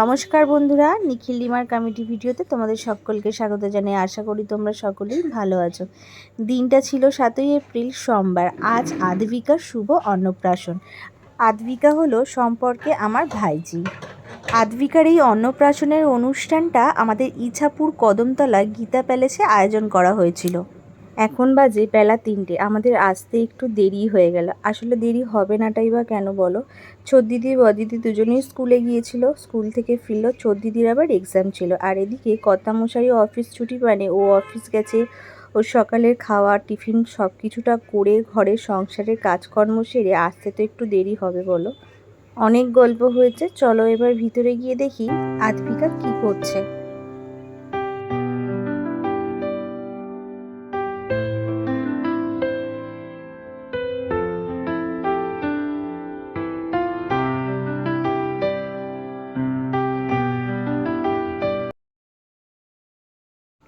নমস্কার বন্ধুরা, নিখিল dimmer committee ভিডিওতে তোমাদের সকলকে স্বাগত জানিয়ে আশা করি তোমরা সকলেই ভালো আছো। দিনটা ছিল সাতই এপ্রিল, সোমবার। আজ আদবিকার শুভ অন্নপ্রাশন। আদবিকা হলো সম্পর্কে আমার ভাইজি। আদবিকার এই অন্নপ্রাশনের অনুষ্ঠানটা আমাদের ইছাপুর কদমতলা গীতা প্যালেসে আয়োজন করা হয়েছিল। এখন বাজে বেলা তিনটে। আমাদের আসতে একটু দেরি হয়ে গেল। আসলে দেরি হবে নাটাই বা কেন বলো? দিদি বদিদি দুজনেই স্কুলে গিয়েছিল। স্কুল থেকে ফিরলো দিদির আবার এক্সাম ছিল। আর এদিকে কর্তামশাই অফিস ছুটি মানে ও অফিস গেছে। ও সকালের খাওয়া, টিফিন সব কিছুটা করে ঘরের সংসারের কাজকর্ম সেরে আসতে তো একটু দেরি হবে বলো। অনেক গল্প হয়েছে। চলো এবার ভিতরে গিয়ে দেখি আদবিকা কি করছে।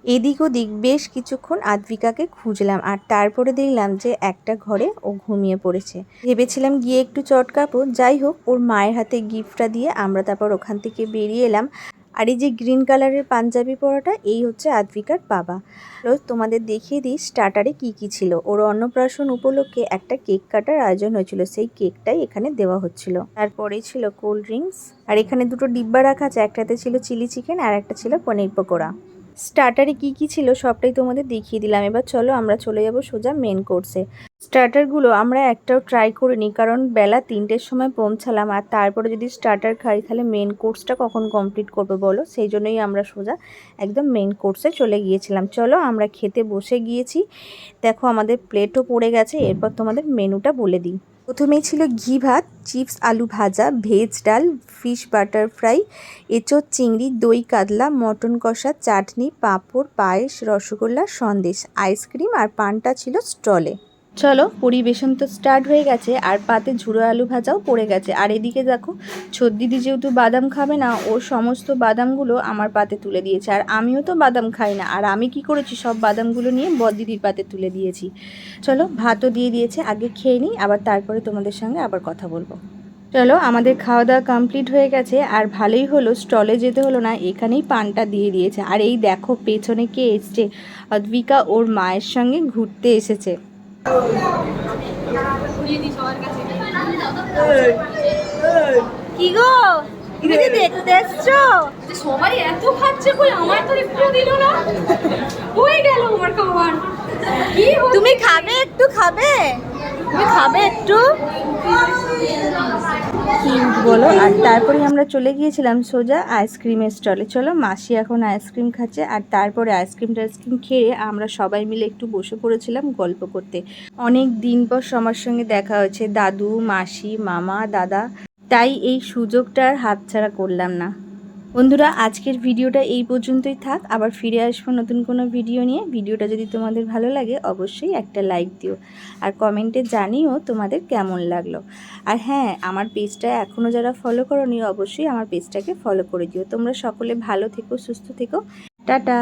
এদিক ওদিক বেশ কিছুক্ষণ আদ্বিকাকে খুঁজলাম আর তারপরে দেখলাম যে একটা ঘরে ও ঘুমিয়ে পড়েছে। ভেবেছিলাম গিয়ে একটু চটকাবো। যাই হোক, ওর মায়ের হাতে গিফটটা দিয়ে আমরা তারপর ওখান থেকে বেরিয়ে এলাম। আর এই যে গ্রিন কালারের পাঞ্জাবি পরাটা, এই হচ্ছে আদ্বিকার বাবা। তোমাদের দেখিয়ে দিই স্টার্টারে কি কি ছিল। ওর অন্নপ্রাশন উপলক্ষে একটা কেক কাটার আয়োজন হয়েছিল। সেই কেকটাই এখানে দেওয়া হচ্ছিল। তারপরে ছিল কোল্ড ড্রিঙ্কস। আর এখানে দুটো ডিব্বা রাখা আছে। একটাতে ছিল চিলি চিকেন আর একটা ছিল পনির পকোড়া। স্টার্টারে কি কি ছিল সবটাই তোমাদের দেখিয়ে দিলাম। এবার চলো আমরা চলে যাব সোজা মেন কোর্সে স্টার্টারগুলো আমরা একটাও ট্রাই করিনি, কারণ বেলা তিনটের সময় পৌঁছালাম আর তারপরে যদি স্টার্টার খাই, তাহলে মেন কোর্সটা কখন কমপ্লিট করবে বলো? সেই জন্যই আমরা সোজা একদম মেন কোর্সে চলে গিয়েছিলাম। চলো আমরা খেতে বসে গিয়েছি। দেখো আমাদের প্লেটও পড়ে গেছে, এরপর তোমাদের মেনুটা বলে দিই। প্রথমেই ছিল ঘি ভাত, চিপস, আলু ভাজা, ভেজ ডাল, ফিশ বাটার ফ্রাই, এঁচোড়, চিংড়ি, দই, কাতলা, মটন কষা, চাটনি, পাঁপড়, পায়েস, রসগোল্লা, সন্দেশ, আইসক্রিম আর পানটা ছিল স্টলে। চলো পরিবেশন তো স্টার্ট হয়ে গেছে, আর পাতে ঝুড়ো আলু ভাজাও পড়ে গেছে। আর এদিকে দেখো ছদ্দিদি যেহেতু বাদাম খাবে না, ও সমস্ত বাদামগুলো আমার পাতে তুলে দিয়েছে। আর আমিও তো বাদাম খাই না, আর আমি কি করেছি, সব বাদামগুলো নিয়ে বদিদির পাতে তুলে দিয়েছি। চলো, ভাতও দিয়ে দিয়েছে, আগে খেয়ে নিই, আবার তারপরে তোমাদের সঙ্গে আবার কথা বলব। চলো, আমাদের খাওয়া দাওয়া কমপ্লিট হয়ে গেছে, আর ভালোই হলো স্টলে যেতে হলো না, এখানেই পানটা দিয়ে দিয়েছে। আর এই দেখো, পেছনে কে এসছে, অদ্বিকা ওর মায়ের সঙ্গে ঘুরতে এসেছে। কি গো? তুমি দেখতে এসছো? সবাই এত খাচ্ছে কই? আমার তো একটু দিল না। হয়ে গেল আমার খাবার। তুমি খাবে একটু খাবে? তুমি খাবে একটু? কি বলো, আর তারপরে আমরা চলে গিয়েছিলাম সোজা আইসক্রিমের স্টলে। চলো, মাসি এখন আইসক্রিম খাচ্ছে, আর তারপরে আইসক্রিম টাইসক্রিম খেয়ে আমরা সবাই মিলে একটু বসে পড়েছিলাম গল্প করতে। অনেক দিন পর সবার সঙ্গে দেখা হয়েছে, দাদু, মাসি, মামা, দাদা। তাই এই সুযোগটার হাতছাড়া করলাম না। বন্ধুরা, আজকের ভিডিওটা এই পর্যন্তই থাক। আবার ফিরে আসব নতুন কোনো ভিডিও নিয়ে। ভিডিওটা যদি তোমাদের ভালো লাগে, অবশ্যই একটা লাইক দিও আর কমেন্টে জানিও তোমাদের কেমন লাগল। আর হ্যাঁ আমার পেজটা এখনও যারা ফলো করোনি, অবশ্যই আমার পেজটাকে ফলো করে দিও। তোমরা সকলে ভালো থেকো, সুস্থ থেকো। টাটা!